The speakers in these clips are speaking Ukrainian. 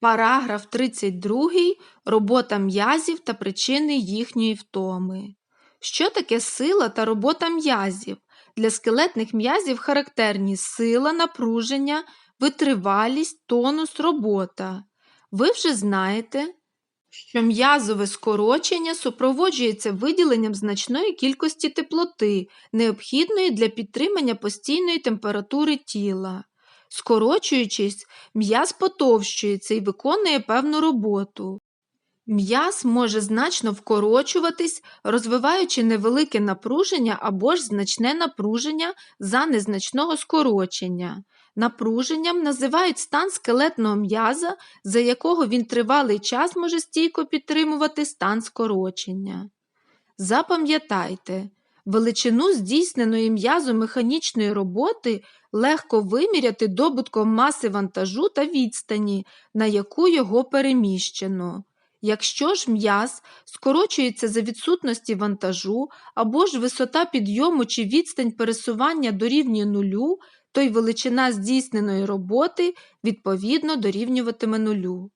Параграф 32. Робота м'язів та причини їхньої втоми. Що таке сила та робота м'язів? Для скелетних м'язів характерні сила, напруження, витривалість, тонус, робота. Ви вже знаєте, що м'язове скорочення супроводжується виділенням значної кількості теплоти, необхідної для підтримання постійної температури тіла. Скорочуючись, м'яз потовщується і виконує певну роботу. М'яз може значно вкорочуватись, розвиваючи невелике напруження або ж значне напруження за незначного скорочення. Напруженням називають стан скелетного м'яза, за якого він тривалий час може стійко підтримувати стан скорочення. Запам'ятайте, величину здійсненої м'язомеханічної роботи легко виміряти добутком маси вантажу та відстані, на яку його переміщено. Якщо ж м'яз скорочується за відсутності вантажу або ж висота підйому чи відстань пересування дорівнює нулю, то й величина здійсненої роботи відповідно дорівнюватиме нулю.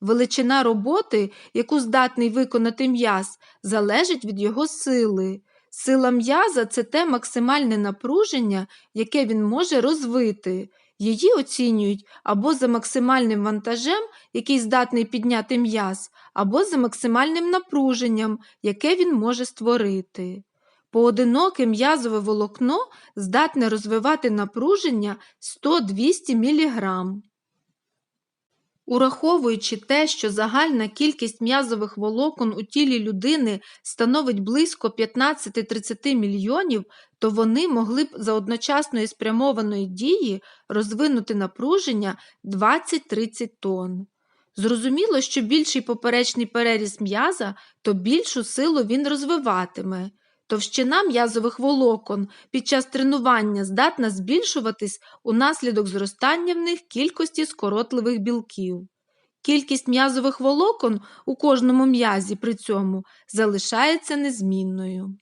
Величина роботи, яку здатний виконати м'яз, залежить від його сили. Сила м'яза це те максимальне напруження, яке він може розвити. Її оцінюють або за максимальним вантажем, який здатний підняти м'яз, або за максимальним напруженням, яке він може створити. Поодиноке м'язове волокно здатне розвивати напруження 100-200 мг. Ураховуючи те, що загальна кількість м'язових волокон у тілі людини становить близько 15-30 мільйонів, то вони могли б за одночасної спрямованої дії розвинути напруження 20-30 тонн. Зрозуміло, що більший поперечний переріз м'яза, то більшу силу він розвиватиме. Товщина м'язових волокон під час тренування здатна збільшуватись унаслідок зростання в них кількості скоротливих білків. Кількість м'язових волокон у кожному м'язі при цьому залишається незмінною.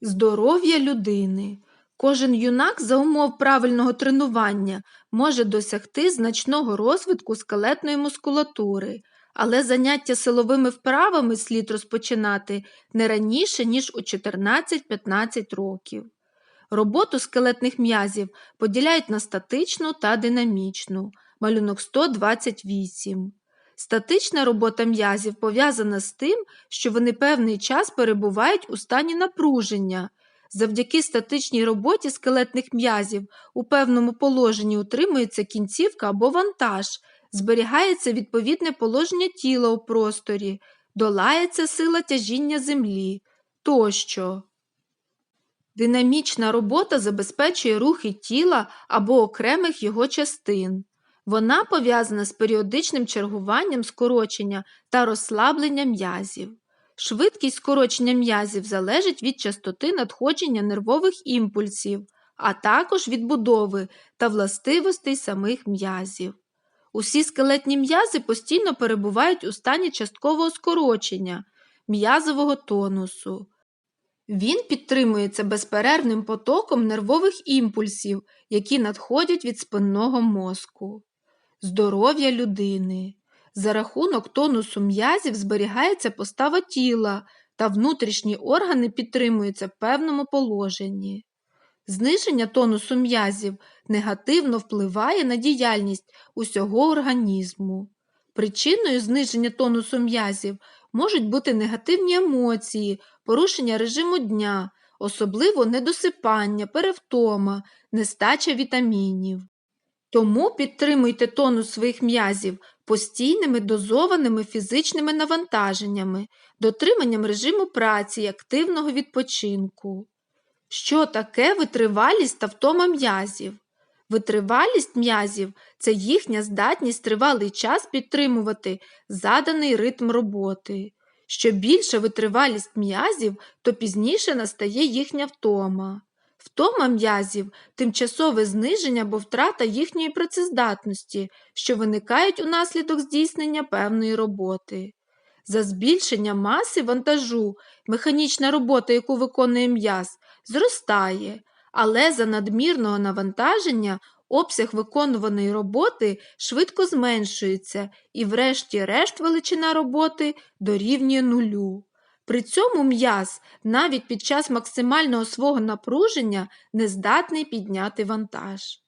Здоров'я людини. Кожен юнак за умов правильного тренування може досягти значного розвитку скелетної мускулатури, але заняття силовими вправами слід розпочинати не раніше, ніж у 14-15 років. Роботу скелетних м'язів поділяють на статичну та динамічну, малюнок 128. Статична робота м'язів пов'язана з тим, що вони певний час перебувають у стані напруження. Завдяки статичній роботі скелетних м'язів у певному положенні утримується кінцівка або вантаж, зберігається відповідне положення тіла у просторі, долається сила тяжіння землі тощо. Динамічна робота забезпечує рухи тіла або окремих його частин. Вона пов'язана з періодичним чергуванням скорочення та розслаблення м'язів. Швидкість скорочення м'язів залежить від частоти надходження нервових імпульсів, а також від будови та властивостей самих м'язів. Усі скелетні м'язи постійно перебувають у стані часткового скорочення, м'язового тонусу. Він підтримується безперервним потоком нервових імпульсів, які надходять від спинного мозку. Здоров'я людини. За рахунок тонусу м'язів зберігається постава тіла та внутрішні органи підтримуються в певному положенні. Зниження тонусу м'язів негативно впливає на діяльність усього організму. Причиною зниження тонусу м'язів можуть бути негативні емоції, порушення режиму дня, особливо недосипання, перевтома, нестача вітамінів. Тому підтримуйте тонус своїх м'язів постійними дозованими фізичними навантаженнями, дотриманням режиму праці і активного відпочинку. Що таке витривалість та втома м'язів? Витривалість м'язів це їхня здатність тривалий час підтримувати заданий ритм роботи. Що більша витривалість м'язів, то пізніше настає їхня втома. Втома м'язів тимчасове зниження або втрата їхньої працездатності, що виникають унаслідок здійснення певної роботи. За збільшення маси вантажу механічна робота, яку виконує м'яз, зростає, але за надмірного навантаження обсяг виконуваної роботи швидко зменшується і, врешті-решт, величина роботи дорівнює нулю. При цьому м'яз навіть під час максимального свого напруження не здатний підняти вантаж.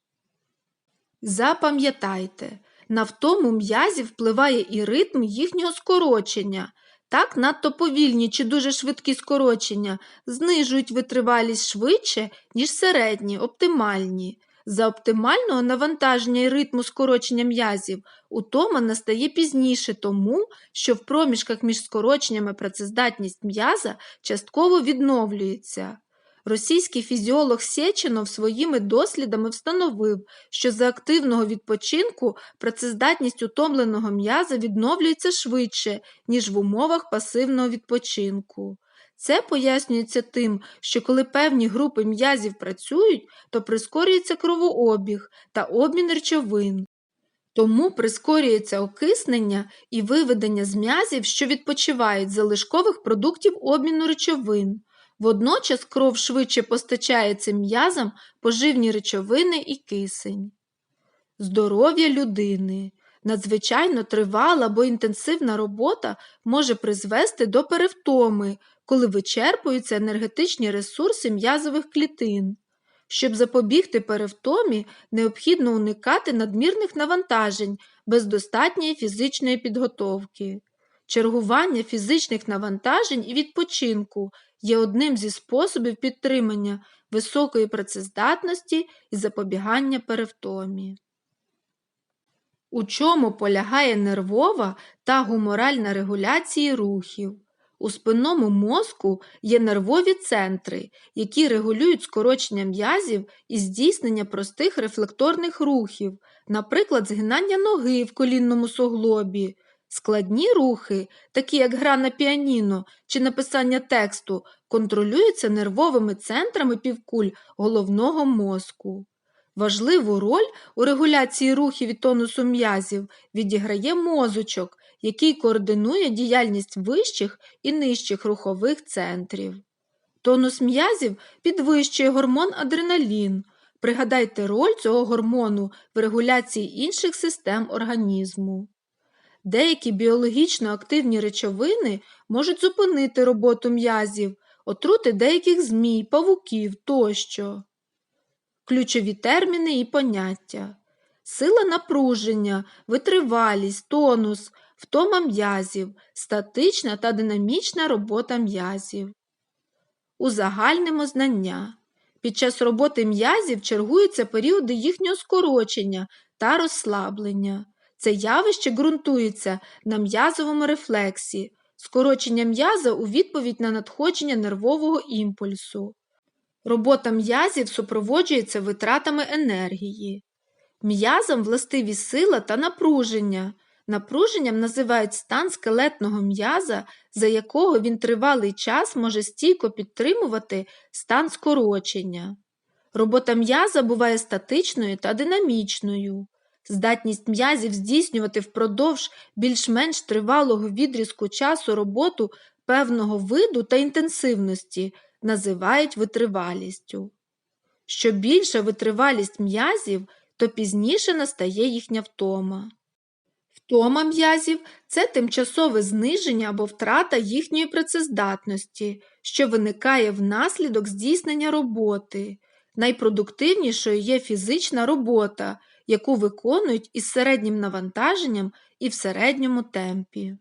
Запам'ятайте, на втому м'язів впливає і ритм їхнього скорочення. Так, надто повільні чи дуже швидкі скорочення знижують витривалість швидше, ніж середні, оптимальні. За оптимального навантаження і ритму скорочення м'язів утома настає пізніше тому, що в проміжках між скороченнями працездатність м'яза частково відновлюється. Російський фізіолог Сєчинов своїми дослідами встановив, що за активного відпочинку працездатність утомленого м'яза відновлюється швидше, ніж в умовах пасивного відпочинку. Це пояснюється тим, що коли певні групи м'язів працюють, то прискорюється кровообіг та обмін речовин. Тому прискорюється окиснення і виведення з м'язів, що відпочивають залишкових продуктів обміну речовин. Водночас кров швидше постачає цим м'язам поживні речовини і кисень. Здоров'я людини. Надзвичайно тривала або інтенсивна робота може призвести до перевтоми, коли вичерпуються енергетичні ресурси м'язових клітин. Щоб запобігти перевтомі, необхідно уникати надмірних навантажень без достатньої фізичної підготовки. Чергування фізичних навантажень і відпочинку є одним зі способів підтримання високої працездатності і запобігання перевтомі. У чому полягає нервова та гуморальна регуляції рухів? У спинному мозку є нервові центри, які регулюють скорочення м'язів і здійснення простих рефлекторних рухів, наприклад, згинання ноги в колінному суглобі. Складні рухи, такі як гра на піаніно чи написання тексту, контролюються нервовими центрами півкуль головного мозку. Важливу роль у регуляції рухів і тонусу м'язів відіграє мозочок, який координує діяльність вищих і нижчих рухових центрів. Тонус м'язів підвищує гормон адреналін. Пригадайте роль цього гормону в регуляції інших систем організму. Деякі біологічно активні речовини можуть зупинити роботу м'язів, отрути деяких змій, павуків тощо. Ключові терміни і поняття. Сила напруження, витривалість, тонус, втома м'язів, статична та динамічна робота м'язів. Узагальнимо знання. Під час роботи м'язів чергуються періоди їхнього скорочення та розслаблення. Це явище ґрунтується на м'язовому рефлексі, скорочення м'яза у відповідь на надходження нервового імпульсу. Робота м'язів супроводжується витратами енергії. М'язам властиві сила та напруження. Напруженням називають стан скелетного м'яза, за якого він тривалий час може стійко підтримувати стан скорочення. Робота м'яза буває статичною та динамічною. Здатність м'язів здійснювати впродовж більш-менш тривалого відрізку часу роботу певного виду та інтенсивності називають витривалістю. Що більша витривалість м'язів, то пізніше настає їхня втома. Втома м'язів це тимчасове зниження або втрата їхньої працездатності, що виникає внаслідок здійснення роботи. Найпродуктивнішою є фізична робота, яку виконують із середнім навантаженням і в середньому темпі.